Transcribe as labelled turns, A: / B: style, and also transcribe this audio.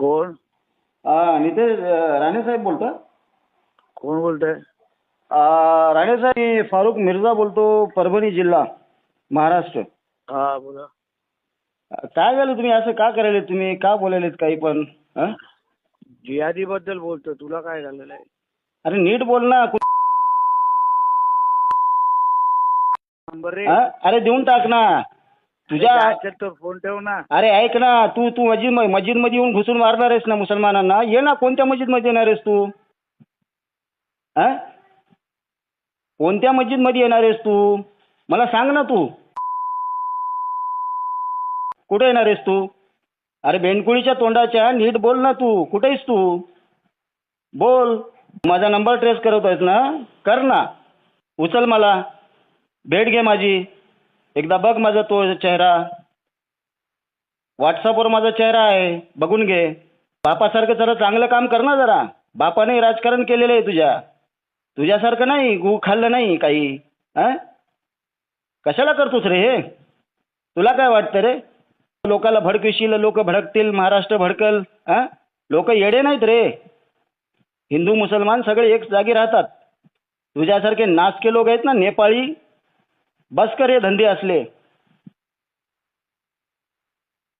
A: कोण?
B: हा नितेश अं, राणे साहेब बोलता.
A: कोण बोलतंय?
B: अं, राणे साहेब मी फारुख मिर्झा बोलतो परभणी जिल्हा महाराष्ट्र.
A: हा बोला.
B: अं, काय झालं तुम्ही? असं का करायले तुम्ही? का बोलायलेत काही पण? हं?
A: जिहादी बद्दल बोलतो तुला काय झालेलं आहे?
B: अरे नीट बोल ना. कु-
A: नंबर रे?
B: अरे देऊन टाक ना. तुझ्या
A: तर फोन ठेव ना.
B: अरे ऐक ना तू तू मस्जिद मस्जिदमध्ये येऊन घुसून मारणार आहेस ना मुसलमानांना. ये ना कोणत्या मस्जिदमध्ये येणार आहेस तू? हं? कोणत्या मस्जिदमध्ये येणार आहेस तू? मला सांग ना तू. कुठे येणार आहेस तू? अरे बेंडकुळीच्या तोंडाच्या नीट बोल ना तू. कुठे आहेस तू? बोल. माझा नंबर ट्रेस करत आहेस ना? कर ना. उचल मला. भेट घे माझी. एकदा बघ माझा तो चेहरा. व्हॉट्सअपवर माझा चेहरा आहे. बघून घे. बापासारखं जरा चांगलं काम कर ना जरा. बापाने राजकारण केलेलं आहे तुझ्या. तुझ्यासारखं नाही. गु खाल्लं नाही काही. हां? कशाला करतोस रे हे? तुला काय वाटतं रे? लोकाला भडकशील लोक भडकतील महाराष्ट्र भडकल हां? लोक येडे नाहीत रे. हिंदू मुसलमान सगळे एक जागी राहतात. तुझ्यासारखे नासके लोक आहेत ना नेपाळी. बस कर हे धंदे असले